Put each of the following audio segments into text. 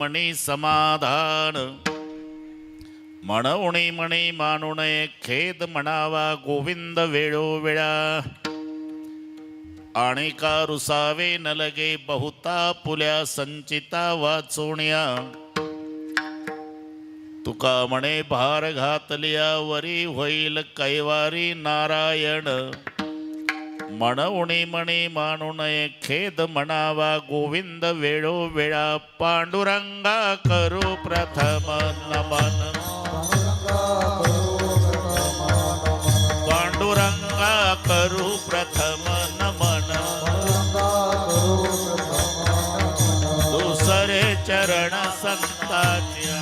मणी समाधान म्हणून म्हणे मानू खेद म्हणावा गोविंद वेळोवेळा आणि का रुसावे न लगे बहुता पुल्या संचिता वाचोण्या तुका म्हणे भार घातलिया वरी होईल कैवारी नारायण म्हणून म्हणे मानू खेद म्हणावा गोविंद वेळोवेळा पांडुरंगा करू प्रथम नमन पांडुरंगा करू प्रथम नमन दुसरे चरण संताच्या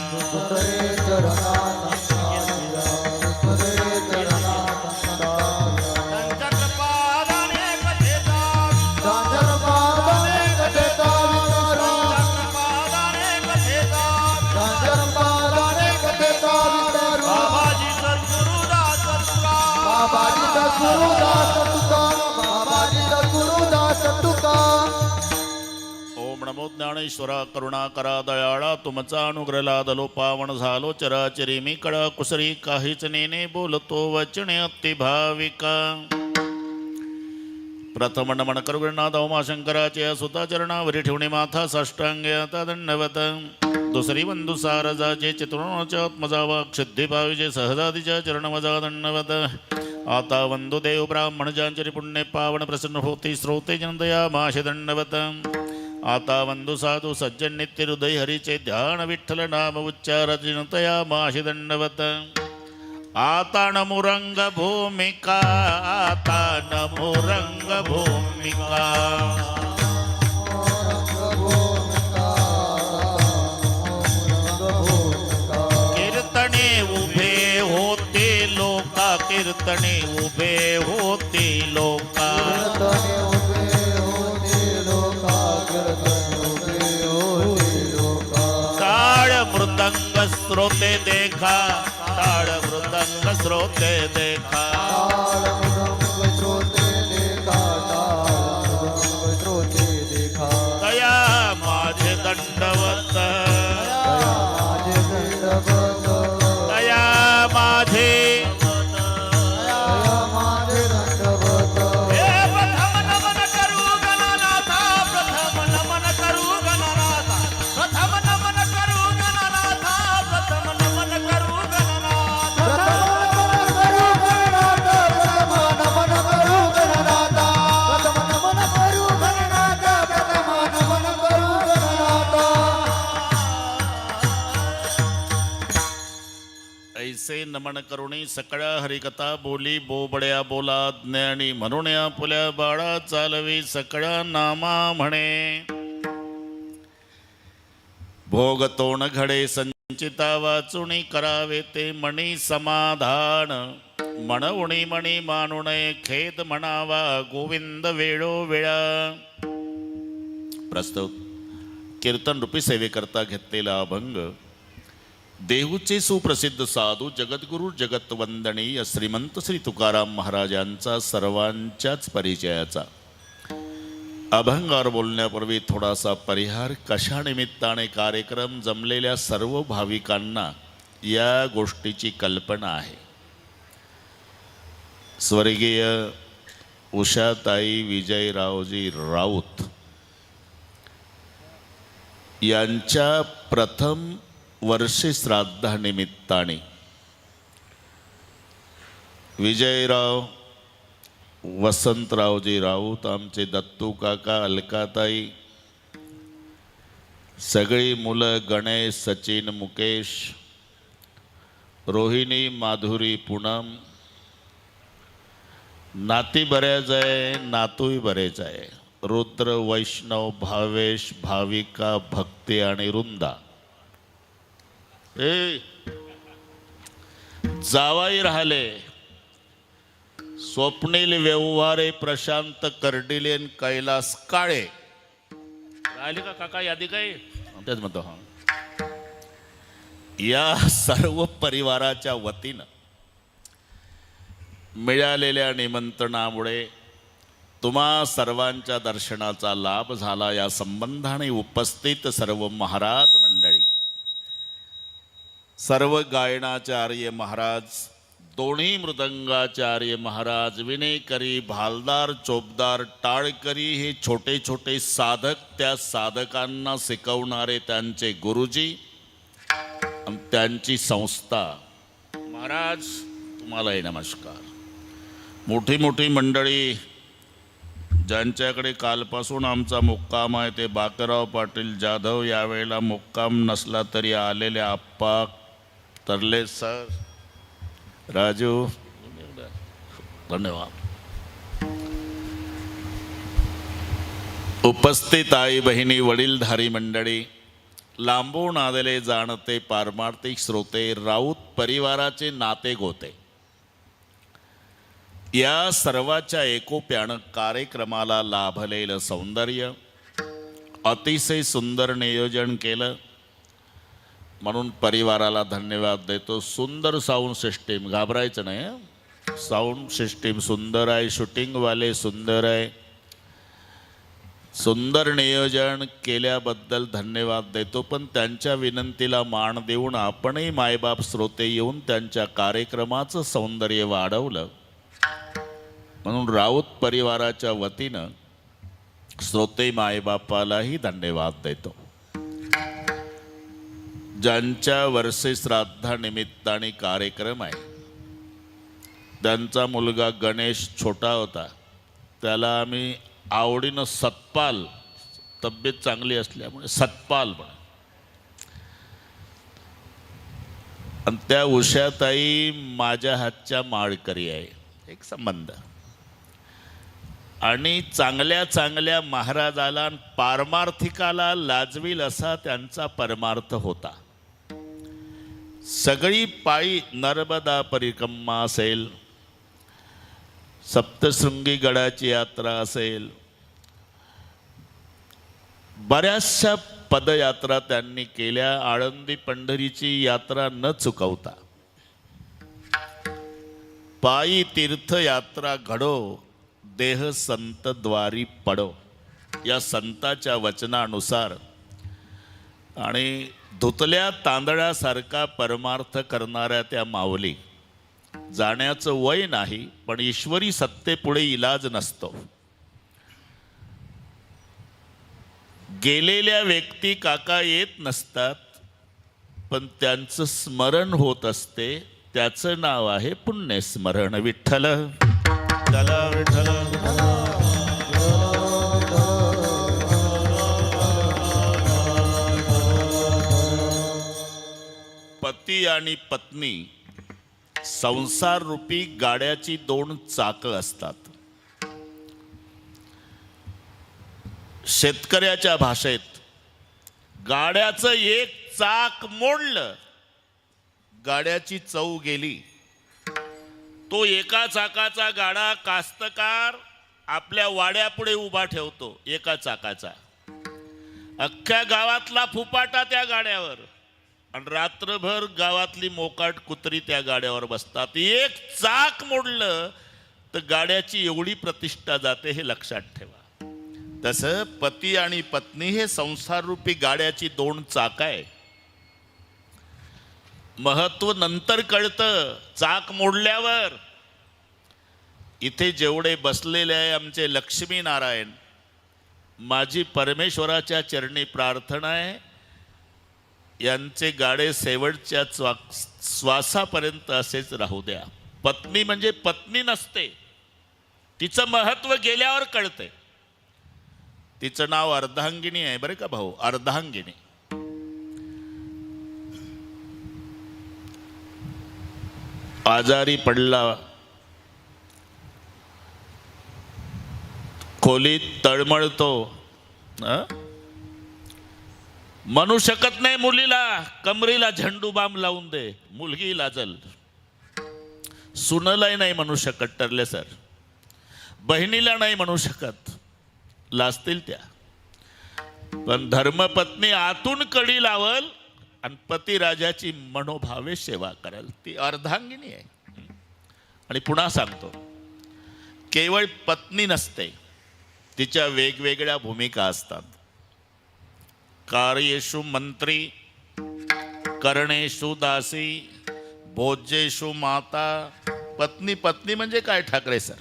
ओम ज्ञानेश्वरा करुणा करा दयाळा तुमचा अनुग्रह लादलो पावन झालो चराचरी मी कडा कुसरी काहीच नेने बोलतो वचने अतिभाविका. प्रथम नमन करुणाद उमा शंकराचे सुता चरणावरी ठेवणे माथा साष्टांगे आता दंडवत. दुसरी बंधू सारजाचे चित्रोणाच्या आत्मजा वाक्षिद्धी भावीचे सहजादीच्या चरणमजा दंडवत. आता वंदुदेव ब्राह्मण जानचरी पुण्य पावन प्रसन्न होती श्रोते जनदया माशे दंडवत. आता वंदु साधू सज्जन नित्य हृदय हरीचे ध्यान विठ्ठल नाम उच्चार जनतया माशे दंडवत आता नमुरंग भूमिका आता नमुरंग भूमिका कीर्तने उभे होते लोका कीर्तने उभे होते लोका श्रोते देखा ताळ मृदंग श्रोते देखा. ऐसे नमन करुणी सकळ्या हरिकथा बोली बोबड्या बोला ज्ञानी म्हणून या पुल्या बाळा चालवी सकळ्या नामा म्हणे. भोग तोण घडे संचिता वाचुणी करावे ते मणी समाधान. म्हणूणी मणी मानुणे खेद म्हणावा गोविंद वेळोवेळा प्रस्तुत कीर्तन रूपी सेवेकरता घेतलेला अभंग. देहूचे सुप्रसिद्ध साधू जगद्गुरु जगतवंदनीय श्रीमंत श्री तुकाराम महाराजांचा सर्वांच्याच परिचयाचा. अभंगार बोलण्यापूर्वी थोडासा परिहार कशा निमित्ताने कार्यक्रम जमलेल्या सर्व भाविकांना या गोष्टीची कल्पना आहे. स्वर्गीय उषाताई विजयरावजी राऊत यांच्या प्रथम वर्षे श्राद्धानिमित्ताने विजयराव वसंतरावजी राऊत आमचे दत्तू काका अलकाताई सगळी मुलं गणेश सचिन मुकेश रोहिणी माधुरी पूनम नाती बऱ्याच आहे नातूही बरेच आहे रुद्र वैष्णव भावेश भाविका भक्ती आणि रुंदा ए. जावाई राहिले. स्वप्नील व्यवहारे प्रशांत कर्डिले आणि कैलास काळे. राहिले का काका यादी काय तेच म्हणतो हा. या सर्व परिवाराच्या वतीनं मिळालेल्या निमंत्रणामुळे तुम्हा सर्वांच्या दर्शनाचा लाभ झाला. या संबंधाने उपस्थित सर्व महाराज सर्व गायनाचार्य महाराज दोन्ही मृदंगाचार्य महाराज विनेकरी भालदार चोपदार टाळकरी हे छोटे छोटे साधक त्या साधकांना शिकवणारे त्यांचे गुरुजी त्यांची संस्था. महाराज तुम्हालाही नमस्कार. मोठी मोठी मंडळी ज्यांच्याकडे कालपासून आमचा मुक्काम आहे ते बाकराव पाटील जाधव यावेळेला मुक्काम नसला तरी आलेले आप्पा तरले सर राजू। धन्यवाद। उपस्थित आई बहिणी वडीलधारी मंडळी लांबून आलेले जाणते पारमार्थिक श्रोते राऊत परिवाराचे नाते गोते। या सर्वाच्या एकोप्यानं कार्यक्रमाला लाभलेलं सौंदर्य अतिशय सुंदर नियोजन केलं म्हणून परिवाराला धन्यवाद देतो. सुंदर साऊंड सिस्टीम घाबरायचं नाही साऊंड सिस्टीम सुंदर आहे शूटिंगवाले सुंदर आहे. सुंदर नियोजन केल्याबद्दल धन्यवाद देतो. पण त्यांच्या विनंतीला मान देऊन आपणही मायबाप श्रोते येऊन त्यांच्या कार्यक्रमाचं सौंदर्य वाढवलं. म्हणून राऊत परिवाराच्या वतीनं श्रोते मायबापालाही धन्यवाद देतो. ज्यांच्या वर्षे श्राद्धानिमित्ताने कार्यक्रम आहे. त्यांचा मुलगा गणेश छोटा होता. त्याला आम्ही आवडीनं सतपाल तब्येत चांगली असल्यामुळे सतपाल पण आणि त्या उषाताई माझ्या हातच्या माळकरी आहे. एक संबंध. आणि चांगल्या चांगल्या महाराजाला पारमार्थिकाला लाजवील असा त्यांचा परमार्थ होता. सगळी पायी नर्मदा परिक्रमा असेल सप्तशृंगी गडाची यात्रा असेल बऱ्याचशा पदयात्रा त्यांनी केल्या. आळंदी पंढरीची यात्रा न चुकवता पायी तीर्थयात्रा घडो देह संत द्वारी पडो. या संताच्या वचनानुसार आणि धुतल्या तांदळासारखा परमार्थ करणाऱ्या त्या माऊली जाण्याचं वय नाही पण ईश्वरी सत्तेपुढे इलाज नसतो. गेलेल्या व्यक्ती काका येत नसतात पण त्यांचं स्मरण होत असते त्याचं नाव आहे पुण्यस्मरण. विठ्ठल. विठ्ठल पती आणि पत्नी संसार रूपी गाड्याची दोन चाकं असतात. शेतकऱ्याच्या भाषेत गाड्याचं एक चाक मोडलं गाड्याची चव गेली. तो एका चाकाचा गाडा कास्तकार आपल्या वाड्यापुढे उभा ठेवतो एका चाकाचा. अख्ख्या गावातला फुपाटा त्या गाड्यावर. आणि रात्रभर गावातली मोकाट कुत्री त्या गाड्यावर बसतात. एक चाक मोडलं तर गाड्याची एवढी प्रतिष्ठा जाते हे लक्षात ठेवा. तसं पती आणि पत्नी हे संसाररूपी गाड्याची दोन चाक आहे. महत्त्व नंतर कळतं. चाक मोडल्यावर इथे जेवढे बसलेले आहे आमचे लक्ष्मीनारायण माझी परमेश्वराच्या चरणी प्रार्थना आहे. यांचे गाडे शेवटच्या च्वा श्वासापर्यंत असेच राहू द्या. पत्नी म्हणजे पत्नी नसते. तिचं महत्त्व गेल्यावर कळते. तिचं नाव अर्धांगिनी आहे बरं का भाऊ? अर्धांगिनी. आजारी पडला. खोलीत तळमळतो. हं? म्हणू शकत नाही मुलीला. कमरीला झेंडू बाम लावून दे. मुलगी लाजल सुनलाही नाही म्हणू शकत ठरले सर. बहिणीला नाही म्हणू शकत. लाजतील त्या. पण धर्मपत्नी आतून कडी लावल आणि पतिराजाची मनोभावे सेवा करेल. ती अर्धांगिनी आहे. आणि पुन्हा सांगतो. केवळ पत्नी नसते. तिच्या वेगवेगळ्या भूमिका असतात. कार्येषु मंत्री कर्णेषु दासी भोज्येषु माता पत्नी पत्नी म्हणजे काय ठाकरे सर?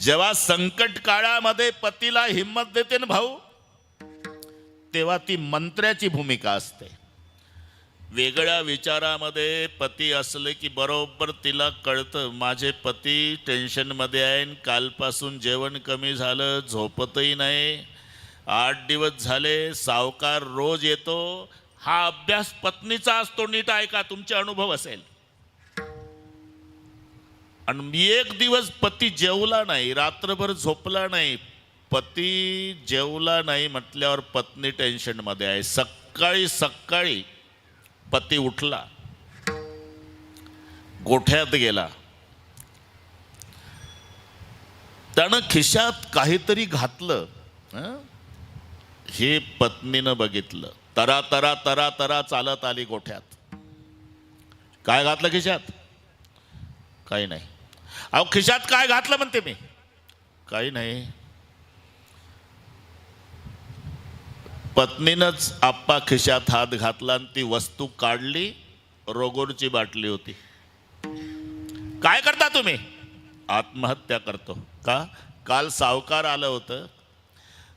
जेव्हा संकट काळामध्ये पतीला हिंमत देते ना भाऊ तेव्हा ती मंत्र्याची भूमिका असते. वेगळ्या विचारामध्ये पती असले की बरोबर तिला कळतं. माझे पती टेन्शनमध्ये आहे आणि कालपासून जेवण कमी झालं झोपतही नाही. आठ दिवस झाले सावकार रोज येतो. हा अभ्यास पत्नीचा असतो नीट ऐका तुमचे अनुभव असेल. आणि मी एक दिवस पती जेवला नाही रात्रभर झोपला नाही. पती जेवला नाही म्हटल्यावर पत्नी टेन्शनमध्ये आहे. सकाळी सकाळी पती उठला. गोठ्यात गेला. त्यानं खिशात काहीतरी घातलं हे पत्नीनं बघितलं. तरा तरा तरा तरा चालत आली गोठ्यात. काय घातलं खिशात? काही नाही. अहो खिशात काय घातलं म्हणते मी? काही नाही. पत्नीनंच आप्पा खिशात हात घातला आणि ती वस्तू काढली रोगोरची बाटली होती. काय करता तुम्ही? आत्महत्या करतो. का? काल सावकार आलं होतं.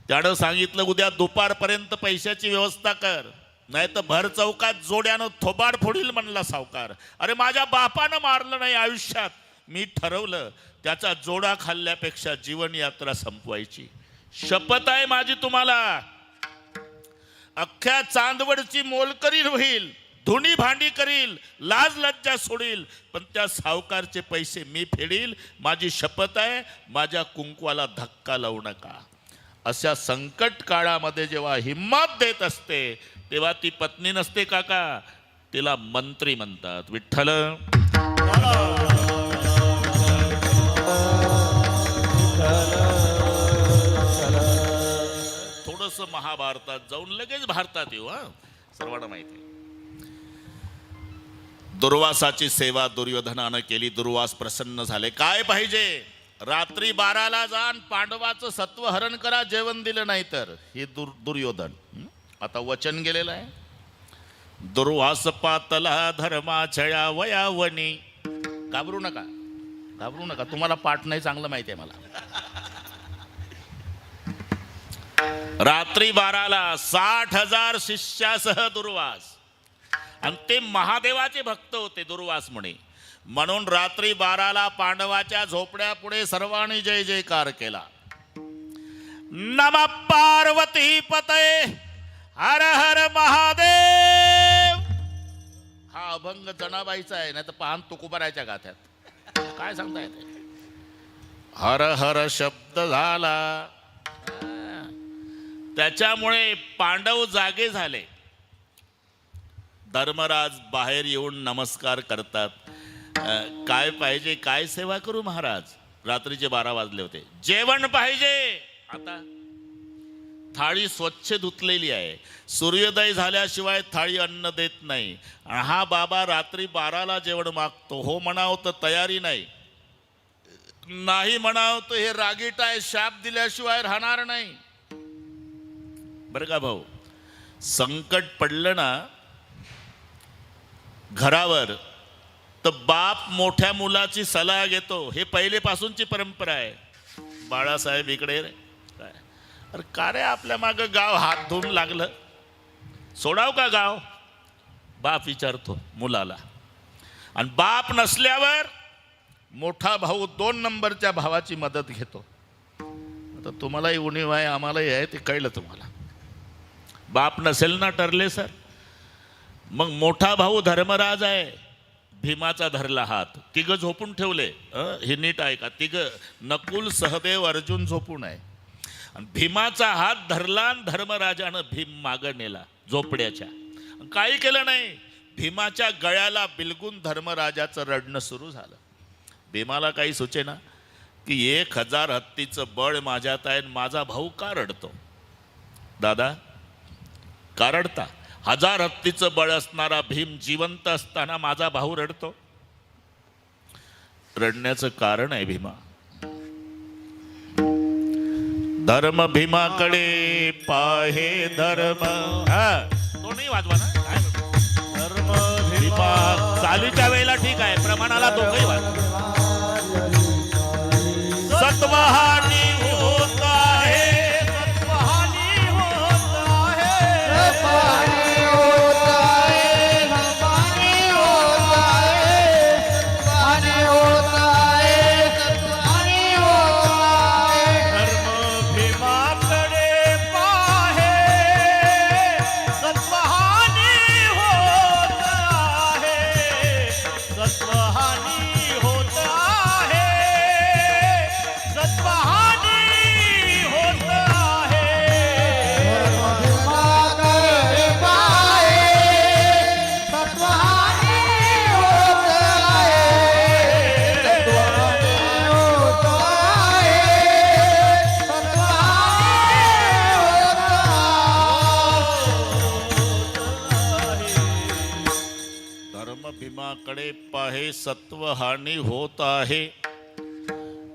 त्यानं सांगितलं उद्या दुपारपर्यंत पैशाची व्यवस्था कर. नाही तर भर चौकात जोड्यानं थोबाड फोडील म्हणला सावकार. अरे माझ्या बापानं मारलं नाही आयुष्यात. मी ठरवलं त्याचा जोडा खाल्ल्यापेक्षा जीवनयात्रा संपवायची. शपथ आहे माझी तुम्हाला. अख्ख्या चांदवडची मोलकरी होईल धुणी भांडी करील लाज लज्जा सोडील पण त्या सावकारचे पैसे मी फेडील. माझी शपथ आहे माझ्या कुंकवाला धक्का लावू नका. अशा संकट काळामध्ये जेव्हा हिम्मत देत असते तेव्हा ती पत्नी नसते काका. तिला मंत्री म्हणतात. विठ्ठल. थोडस महाभारतात जाऊन लगेच भारतात येऊ हा. सर्वांना माहिती दुर्वासाची सेवा दुर्योधनानं केली. दुर्वास प्रसन्न झाले. काय पाहिजे? रात्री बाराला जाण पांडवाचं सत्व हरण करा जेवण दिलं नाही तर. हे दुर दुर्योधन. आता वचन गेलेलं आहे. दुर्वास पातला धर्मा छया वयावनी. घाबरू नका. घाबरू नका. तुम्हाला पाठ नाही चांगलं माहिती आहे मला. रात्री बाराला साठ हजार शिष्यासह दुर्वास. आणि ते महादेवाचे भक्त होते दुर्वास म्हणे म्हणून रात्री बाराला पांडवाच्या झोपड्या पुढे सर्वांनी जय जयकार केला. नम पार्वती पते हर हर महादेव. हा अभंग जनाबाईचा आहे नाही तर पान तुकुबरायच्या गाथ्यात. काय सांगता येते? हर हर शब्द झाला. त्याच्यामुळे पांडव जागे झाले. धर्मराज बाहेर येऊन नमस्कार करतात. काय पाहिजे काय सेवा करू महाराज? रात्रीचे बारा वाजले होते. जेवण पाहिजे! आता थाळी स्वच्छ धुतलेली आहे. सूर्योदय झाल्याशिवाय थाळी अन्न देत नाही. हा बाबा रात्री बाराला जेवण मागतो. हो म्हणाव तर तयारी नाही. नाही म्हणाव तर हे रागीट आहे शाप दिल्याशिवाय राहणार नाही. बरं का भाऊ? संकट पडलं ना घरावर तर बाप मोठ्या मुलाची सलाह घेतो. हे पहिलेपासूनची परंपरा आहे. बाळासाहेब इकडे रे. काय? अरे का रे आपल्या मागं गाव हात धुवून लागलं? सोडाव का गाव? बाप विचारतो मुलाला. आणि बाप नसल्यावर मोठा भाऊ दोन नंबरच्या भावाची मदत घेतो. आता तुम्हालाही उणीव आहे आम्हालाही आहे ते कळलं तुम्हाला. बाप नसेल ना ठरले सर? मग मोठा भाऊ धर्मराज आहे. भीमाचा धरला हात. तिघ झोपून ठेवले. हे नीट आहे का तिघ नकुल सहदेव अर्जुन झोपून आहे. आणि भीमाचा हात धरला आणि धर्मराजानं भीम मागं नेला झोपड्याच्या. काही केलं नाही. भीमाच्या गळ्याला बिलगून धर्मराजाचं रडणं सुरू झालं. भीमाला काही सुचेना की एक हजार हत्तीचं बळ माझ्यात आहे आणि माझा भाऊ का रडतो? दादा का रडता? हजार हत्तीचं बळ असणारा भीम जिवंत असताना माझा भाऊ रडतो. रडण्याचं कारण आहे भीमा. धर्म भीमाकडे पाहे धर्म. हा तो नाही वाजवा ना. काय हालीच्या वेळेला ठीक आहे प्रमाणाला दोघही वाच सत्वहानी पाहे होत आहे.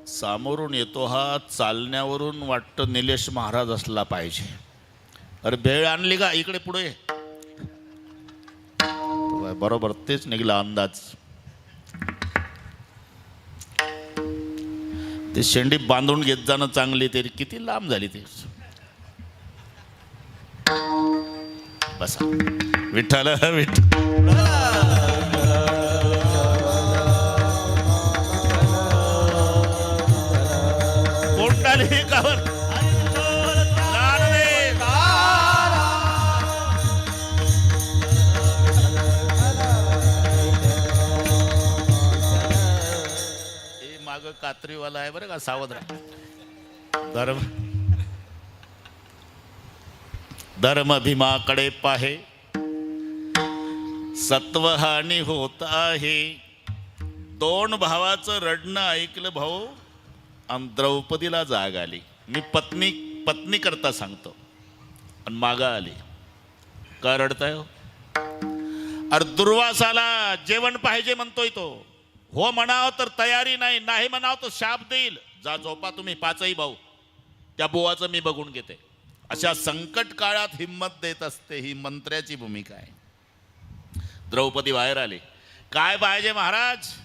सामोरून येतो हा चालण्यावरून वाटतं निलेश महाराज असला पाहिजे. अरे भेळ आणली का? इकडे पुढे. बरोबर तेच निघला अंदाज. ते शेंडी बांधून घेत जाणं चांगली तरी किती लांब झाली ते. बसा. विठ्ठल विठ्ठल. कोंडाली कवर हे माग कात्रीवाला आहे बरं का सावध राहा धर्म. धर्म भीमाकडे पाहे सत्वहानी होत आहे. दोन भावाचं रडणं ऐकलं भाऊ. आणि द्रौपदीला जाग आली. मी पत्नी पत्नी करता सांगतो. आणि मागा आली. का रडताय हो? अरे दुर्वासाला जेवण पाहिजे म्हणतोय तो. हो म्हणाव तर तयारी नाही नाही म्हणाव तर शाप देईल. जा झोपा तुम्ही पाचही भाऊ. त्या बुवाचं मी बघून घेते. अशा संकट काळात हिंमत देत असते ही मंत्र्याची भूमिका आहे. द्रौपदी बाहेर आली. काय पाहिजे महाराज?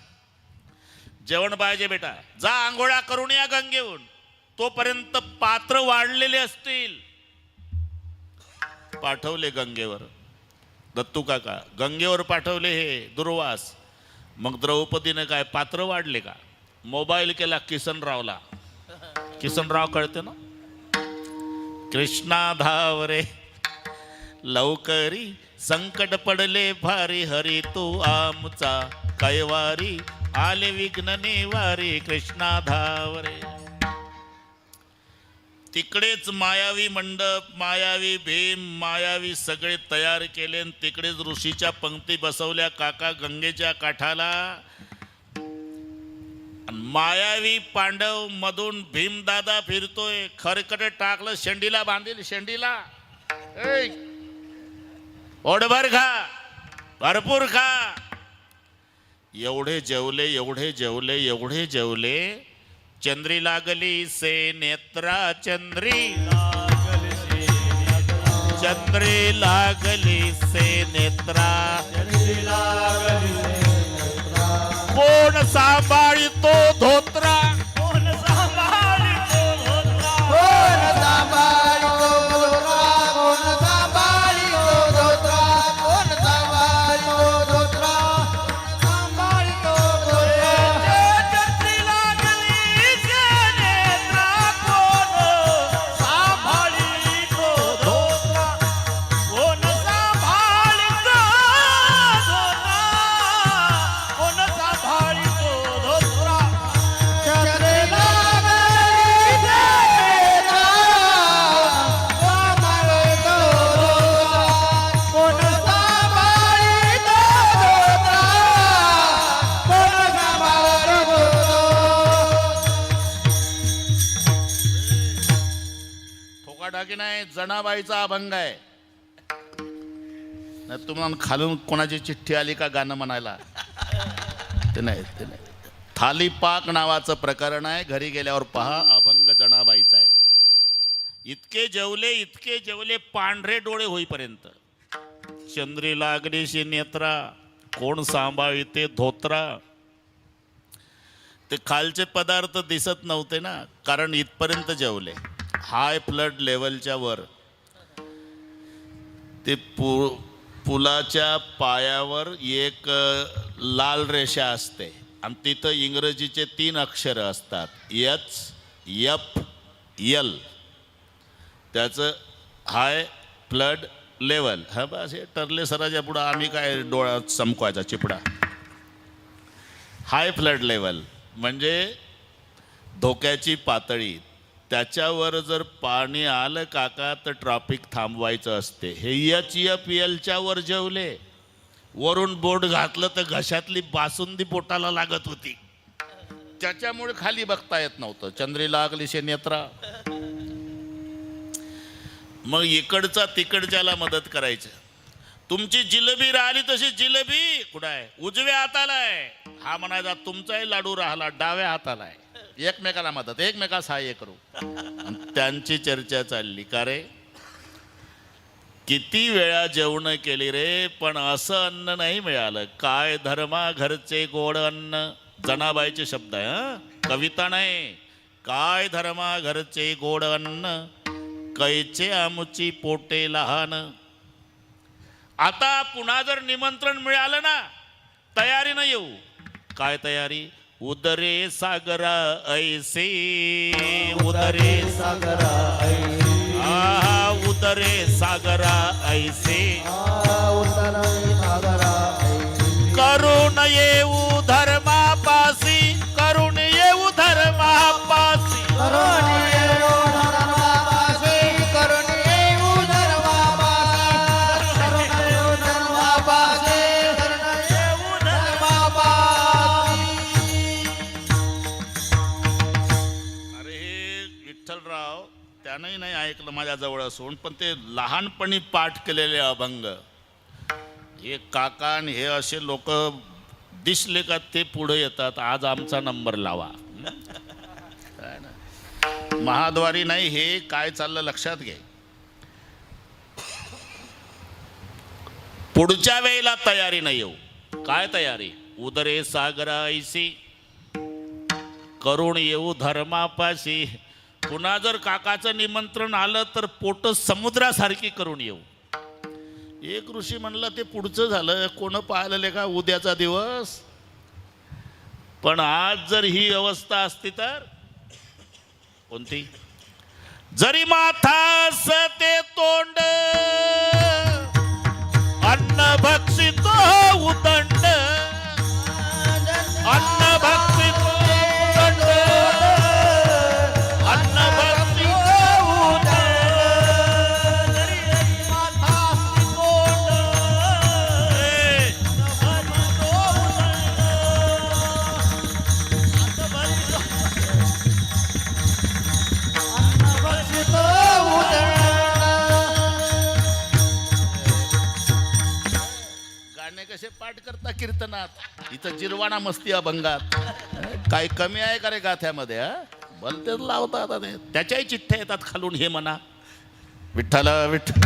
जेवण पाहिजे बेटा. जा आंघोळा करून या गंगेहून. तोपर्यंत पात्र वाढलेले असतील. पाठवले गंगेवर. दत्तू काका गंगेवर पाठवले हे दुर्वास. मग द्रौपदीने काय पात्र वाढले का? मोबाईल केला किसनरावला. किसनराव कळते ना? कृष्णा धावरे लवकरी संकट पडले भारी हरी तू आमचा कैवारी. आले विघ्न निवारी कृष्णा धावरे तिकडेच मायावी मंडप मायावी भीम मायावी सगळे तयार केले आणि तिकडेच ऋषीच्या पंक्ती बसवल्या काका गंगेच्या काठाला. मायावी पांडव मधून भीमदादा फिरतोय खरकट टाकलं शेंडीला बांधील शेंडीला. ओढभर खा भरपूर खा. एवढे जेवले एवढे जेवले एवढे जेवले. चंद्री लागली से नेत्रा चंद्री चंद्री लागली से नेत्रा कोण सांभाळतो धोत्रा नाही जणाबाईचा अभंग आहे. नाही तुम्हाला खालून कोणाची चिठ्ठी आली का गाणं म्हणायला? ते नाही ते नाही. थालीपाक नावाचं प्रकरण आहे. घरी गेल्यावर पहा अभंग जणाबाईचा आहे. इतके जेवले इतके जेवले पांढरे डोळे होईपर्यंत. चंद्री लागलीशी नेत्रा कोण सांभाळते धोत्रा. ते खालचे पदार्थ दिसत नव्हते ना कारण इथपर्यंत जेवले. हाय फ्लड लेवलच्या वर ते पु पुलाच्या पायावर एक लाल रेषा असते. आणि तिथं इंग्रजीचे तीन अक्षरं असतात. H F L. त्याचं हाय फ्लड लेवल. हा बस हे टरले सराच्या पुढं आम्ही काय डोळ्यात चमकवायचा चिपडा. हाय फ्लड लेवल. म्हणजे धोक्याची पातळी त्याच्यावर जर पाणी आलं काका तर ट्रॉफिक थांबवायचं असते. हे एच एफ एलच्या वर जेवले. वरून बोट घातलं तर घशातली बासुंदी बोटाला लागत होती. त्याच्यामुळे खाली बघता येत नव्हतं. चंद्री लागली शे नेत्रा मग इकडचा तिकडच्याला मदत करायचं. तुमची जिलेबी राहिली तशी जिलेबी कुठं आहे? उजव्या हाताला आहे. हा म्हणायचा तुमचाही लाडू राहिला डाव्या हाताला आहे. एकमेकाला मदत एकमेका सहाय्य करू. आणि त्यांची चर्चा चालली का रे? किती वेळा जेवण केली रे पण असं अन्न नाही मिळालं. काय धर्मा घरचे गोड अन्न? जनाबाईचे शब्द आहे हं? कविता नाही. काय धर्मा घरचे गोड अन्न? कैचे आमची पोटे लहान? आता पुन्हा जर निमंत्रण मिळालं ना तयारी तयारीनं येऊ. काय तयारी? उदरे सागरा ऐसे उदरे सागरा ऐसी। उदरे सागरा ऐसे। उतरई सागरा ऐसी। करुण येऊ माझ्याजवळ जवळ असून पण ते लहानपणी पाठ केलेले अभंग. हे काका आणि हे असे लोक दिसले का ते पुढे येतात. आज आमचा नंबर लावा. महाद्वारी नाही हे काय चाललं लक्षात घे. पुढच्या वेळेला तयारी नाही येऊ काय तयारी? उदरे सागरा ऐसी करुण येऊ धर्मापाशी. पुन्हा जर काकाचं निमंत्रण आलं तर पोट समुद्रासारखी करून येऊ. एक ऋषी म्हणलं ते पुढचं झालं. कोण पाहिलेलं का उद्याचा दिवस? पण आज जर ही अवस्था असती तर? कोणती? जरी माथास ते तोंड अन्न भक्षित उदंड इथं मस्ती अभंगात. काही कमी आहे का रे गाथ्यामध्ये हा? भलतेच लावता आता ते त्याच्याही चिठ्ठ्या येतात खालून हे म्हणा. विठ्ठल विठ्ठल.